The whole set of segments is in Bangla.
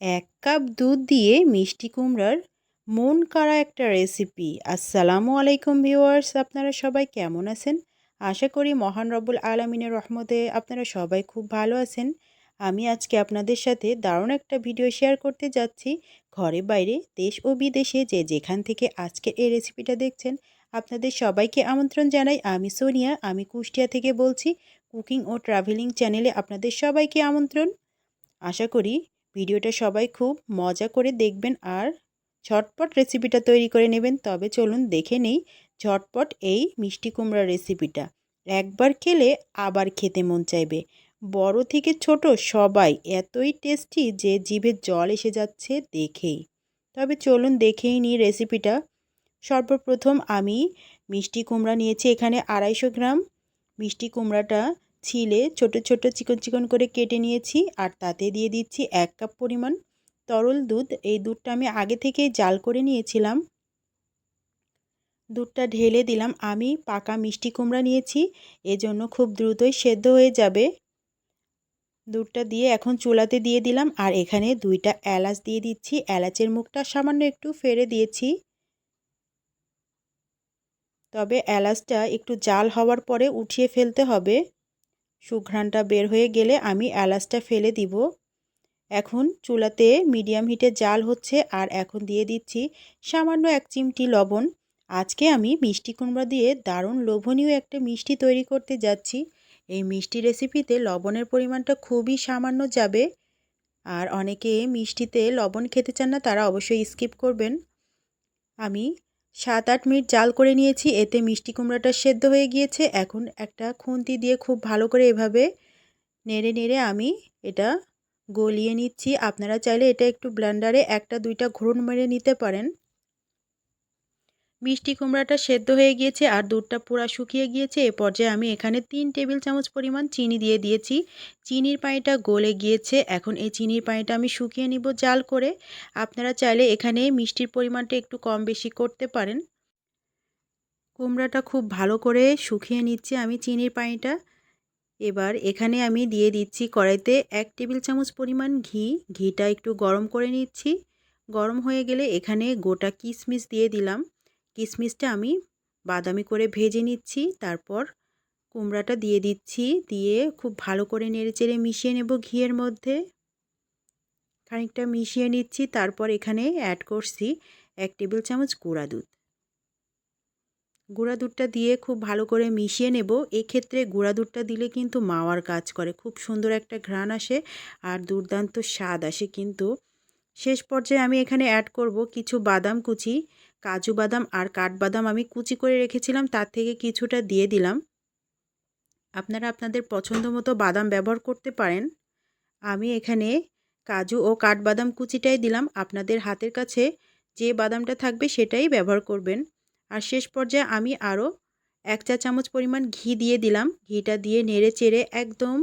এক কাপ দুধ দিয়ে মিষ্টি কুমড়ার মন কাড়া একটা রেসিপি আসসালামু আলাইকুম ভিউয়ার্স আপনারা সবাই কেমন আছেন? আশা করি মহান রব্বুল আলমিনের রহমতে আপনারা সবাই খুব ভালো আছেন। আমি আজকে আপনাদের সাথে দারুণ একটা ভিডিও শেয়ার করতে যাচ্ছি। ঘরে বাইরে, দেশ ও বিদেশে যে যেখান থেকে আজকে এই রেসিপিটা দেখছেন, আপনাদের সবাইকে আমন্ত্রণ জানাই। আমি সোনিয়া, আমি কুষ্টিয়া থেকে বলছি। কুকিং ও ট্রাভেলিং চ্যানেলে আপনাদের সবাইকে আমন্ত্রণ। আশা করি ভিডিওটা সবাই খুব মজা করে দেখবেন আর ঝটপট রেসিপিটা তৈরি করে নেবেন। তবে চলুন দেখে নেই ঝটপট এই মিষ্টি কুমড়ার রেসিপিটা একবার খেলে আবার খেতে মন চাইবে। বড় থেকে ছোট সবাই এতই টেস্টি যে জিভে জল এসে যাচ্ছে দেখেই। তবে চলুন দেখেই নিই রেসিপিটা সর্বপ্রথম আমি মিষ্টি কুমড়া নিয়েছি এখানে আড়াইশো গ্রাম। মিষ্টি কুমড়াটা ছিলে ছোট ছোট চিকন চিকন করে কেটে নিয়েছি আর তাতে দিয়ে দিচ্ছি এক কাপ পরিমাণ তরল দুধ। এই দুধটা আমি আগে থেকেই জাল করে নিয়েছিলাম। দুধটা ঢেলে দিলাম। আমি পাকা মিষ্টি কুমড়া নিয়েছি। এজন্য খুব দ্রুতই সেদ্ধ হয়ে যাবে। দুধটা দিয়ে এখন চুলাতে দিয়ে দিলাম আর এখানে দুইটা এলাচ দিয়ে দিচ্ছি। এলাচের মুখটা সামান্য একটু ফেরে দিয়েছি। তবে এলাচটা একটু জাল হওয়ার পরে উঠিয়ে ফেলতে হবে। সুঘ্রাণটা বের হয়ে গেলে আমি এলাচটা ফেলে দিব। এখন চুলাতে মিডিয়াম হিটে জাল হচ্ছে আর এখন দিয়ে দিচ্ছি সামান্য এক চিমটি লবণ। আজকে আমি মিষ্টি কুমড়া দিয়ে দারুণ লোভনীয় একটা মিষ্টি তৈরি করতে যাচ্ছি। এই মিষ্টি রেসিপিতে লবণের পরিমাণটা খুবই সামান্য যাবে। আর অনেকে মিষ্টিতে লবণ খেতে চান না তারা অবশ্যই স্কিপ করবেন। আমি সাত আট মিনিট জাল করে নিয়েছি, এতে মিষ্টি কুমড়াটা সেদ্ধ হয়ে গিয়েছে। এখন একটা খুন্তি দিয়ে খুব ভালো করে এভাবে নেড়ে নেড়ে আমি এটা গলিয়ে নিচ্ছি। আপনারা চাইলে এটা একটু ব্লেন্ডারে একটা দুইটা ঘুরন মেরে নিতে পারেন। মিষ্টি কুমড়াটা সেদ্ধ হয়ে গিয়েছে আর দুধটা পুরা শুকিয়ে গিয়েছে। এ পর্যায়ে আমি এখানে তিন টেবিল চামচ পরিমাণ চিনি দিয়ে দিয়েছি। চিনির পানিটা গলে গিয়েছে। এখন এই চিনির পানিটা আমি শুকিয়ে নিব জাল করে। আপনারা চাইলে এখানে মিষ্টির পরিমাণটা একটু কম বেশি করতে পারেন। কুমড়াটা খুব ভালো করে শুকিয়ে নিচ্ছে আমি চিনির পানিটা। এবার এখানে আমি দিয়ে দিচ্ছি কড়াইতে এক টেবিল চামচ পরিমাণ ঘি। ঘিটা একটু গরম করে নিচ্ছি। গরম হয়ে গেলে এখানে গোটা কিশমিশ দিয়ে দিলাম। কিশমিশটা আমি বাদামি করে ভেজে নিচ্ছি, তারপর কুমড়াটা দিয়ে দিচ্ছি, দিয়ে খুব ভালো করে নেড়েচেড়ে মিশিয়ে নেব ঘিয়ের মধ্যে। খানিকটা মিশিয়ে নিচ্ছি, তারপর এখানে অ্যাড করছি এক টেবিল চামচ গুঁড়া দুধ। গুঁড়া দুধটা দিয়ে খুব ভালো করে মিশিয়ে নেব। এক্ষেত্রে গুঁড়া দুধটা দিলে কিন্তু মাওয়ার কাজ করে, খুব সুন্দর একটা ঘ্রাণ আসে আর দুর্দান্ত স্বাদ আসে কিন্তু। শেষ পর্যায়ে আমি এখানে অ্যাড করব কিছু বাদাম কুচি কাজু বাদাম আর কাঠবাদাম আমি কুচি করে রেখেছিলাম, তার থেকে কিছুটা দিয়ে দিলাম। আপনারা আপনাদের পছন্দ মতো বাদাম ব্যবহার করতে পারেন। আমি এখানে কাজু ও কাঠবাদাম কুচিটাই দিলাম। আপনাদের হাতের কাছে যে বাদামটা থাকবে সেটাই ব্যবহার করবেন। আর শেষ পর্যায়ে আমি আরও এক চা চামচ পরিমাণ ঘি দিয়ে দিলাম। ঘিটা দিয়ে নেড়ে চেড়ে একদম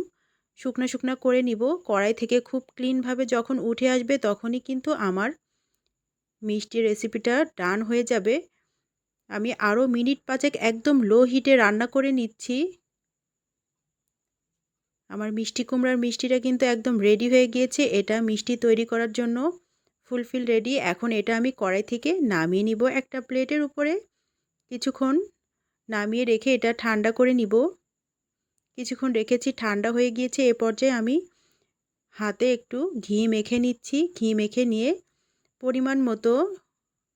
শুকনো শুকনো করে নিব। কড়াই থেকে খুব ক্লিনভাবে যখন উঠে আসবে তখনই কিন্তু আমার মিষ্টি রেসিপিটা ডান হয়ে যাবে। আমি আরও মিনিট পাঁচেক একদম লো হিটে রান্না করে নিচ্ছি। আমার মিষ্টি কুমড়ার মিষ্টিটা কিন্তু একদম রেডি হয়ে গিয়েছে। এটা মিষ্টি তৈরি করার জন্য ফুলফিল রেডি এখন এটা আমি কড়াই থেকে নামিয়ে নিব একটা প্লেটের উপরে। কিছুক্ষণ নামিয়ে রেখে এটা ঠান্ডা করে নিব। কিছুক্ষণ রেখেছি, ঠান্ডা হয়ে গিয়েছে। এ পর্যায়ে আমি হাতে একটু ঘি মেখে নিচ্ছি। ঘি মেখে নিয়ে পরিমাণ মতো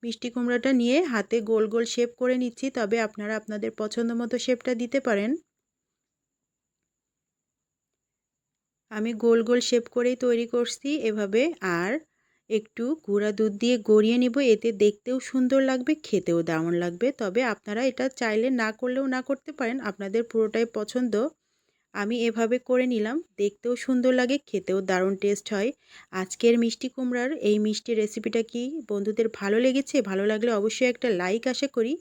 মিষ্টি কুমড়াটা নিয়ে হাতে গোল গোল শেপ করে নিচ্ছি, তবে আপনারা আপনাদের পছন্দ মতো শেপটা দিতে পারেন। আমি গোল গোল শেপ করেই তৈরি করছি এভাবে, আর একটু গুঁড়া দুধ দিয়ে গড়িয়ে নিব, এতে দেখতেও সুন্দর লাগবে, খেতেও দারুণ লাগবে। তবে আপনারা এটা চাইলে না করলেও না করতে পারেন, আপনাদের পুরোটাই পছন্দ। আমি এভাবে করে নিলাম, দেখতেও সুন্দর লাগে, খেতেও দারুণ টেস্ট হয়। আজকের মিষ্টি কুমড়ার এই মিষ্টি রেসিপিটা কি বন্ধুদের ভালো লেগেছে? ভালো লাগলে অবশ্যই একটা লাইক আশা করি।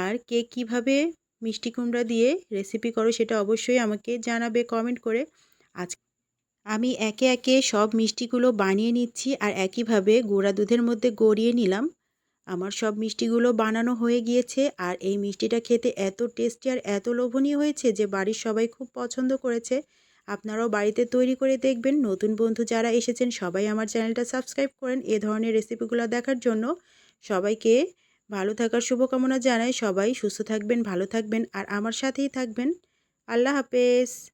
আর কে কীভাবে মিষ্টি কুমড়া দিয়ে রেসিপি করো সেটা অবশ্যই আমাকে জানাবে কমেন্ট করে। আজ আমি একে একে সব মিষ্টিগুলো বানিয়ে নিচ্ছি আর একইভাবে গুঁড়া দুধের মধ্যে গড়িয়ে নিলাম। আমার সব মিষ্টিগুলো বানানো হয়ে গিয়েছে আর এই মিষ্টিটা খেতে এত টেস্টি আর এত লোভনীয় হয়েছে যে বাড়ির সবাই খুব পছন্দ করেছে। আপনারাও বাড়িতে তৈরি করে দেখবেন। নতুন বন্ধু যারা এসেছেন, সবাই আমার চ্যানেলটা সাবস্ক্রাইব করেন এ ধরনের রেসিপিগুলো দেখার জন্য। সবাইকে ভালো থাকার শুভকামনা জানাই। সবাই সুস্থ থাকবেন, ভালো থাকবেন আর আমার সাথেই থাকবেন। আল্লাহ হাফেজ।